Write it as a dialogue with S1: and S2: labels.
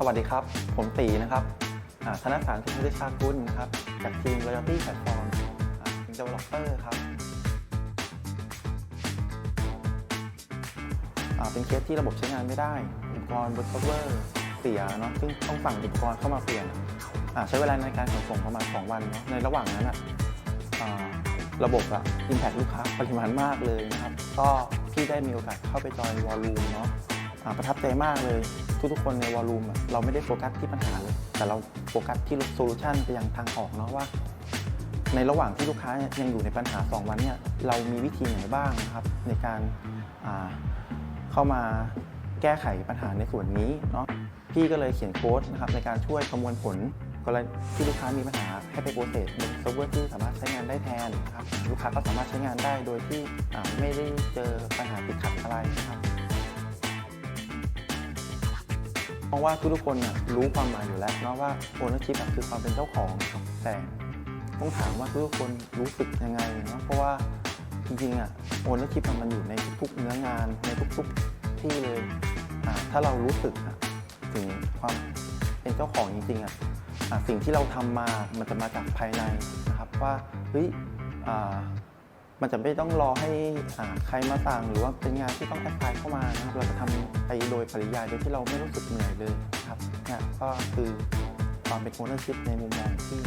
S1: สวัสดีครับ ผมตีนะครับอาธนสารสุทธิชากุลนะครับ จากทีม Loyalty Platform อ่าเป็น Developer ครับอาเป็นเคสที่ระบบใช้งานไม่ได้ อุปกรณ์บนเซิร์ฟเวอร์เสียเนาะซึ่งต้องสั่งอุปกรณ์เข้ามาเปลี่ยนอาใช้เวลาในการขนส่งประมาณ 2 วันเนาะในระหว่างนั้นอะอาระบบอะ impact ลูกค้าปริมาณมากเลยนะครับ ก็พี่ได้มีโอกาสเข้าไปจอยวอลลุ่มเนาะ ประทับใจมากเลย ทุกๆคนในวอลลุ่มเราไม่ได้โฟกัสที่ปัญหาเลย แต่เราโฟกัสที่โซลูชันไปยังทางออกเนาะว่า ในระหว่างที่ลูกค้ายังอยู่ในปัญหา 2 วันเนี่ยเรามีวิธีไหนบ้างนะครับ ในการาเข้ามาแก้ไขปัญหาในส่วนนี้เนาะพี่ก็เลยเขียนโค้ดนะครับในการช่วยประมวลผลกรณีที่ลูกค้ามีปัญหาให้ไปโปรเซสบนเซิร์ฟเวอร์ที่สามารถใช้งานได้แทนนะครับลูกค้าก็สามารถใช้งานได้โดยที่ เพราะว่าทุกๆคนน่ะรู้ความหมายอยู่แล้วเนาะว่า ownership อะคือความเป็นเจ้าของครับแต่ต้องถามว่าทุกๆคนรู้สึกยังไงเนาะเพราะว่าจริงๆอะ ownership อะมันอยู่ในทุกๆเนื้องานในทุกๆที่เลยถ้าเรารู้สึกถึงความเป็นเจ้าของจริงๆอะสิ่งที่เราทำมามันจะมาจากภายในนะครับว่าเฮ้ยอ่า มันจะไม่ต้องรอให้ใครมาสั่งหรือว่าเป็นงานที่ต้องแอดไลน์เข้ามานะครับเราจะทำไปโดยปริยายโดยที่เราไม่รู้สึกเหนื่อยเลยนะครับเนี่ยก็คือความเป็น ownership ในมุมมองที่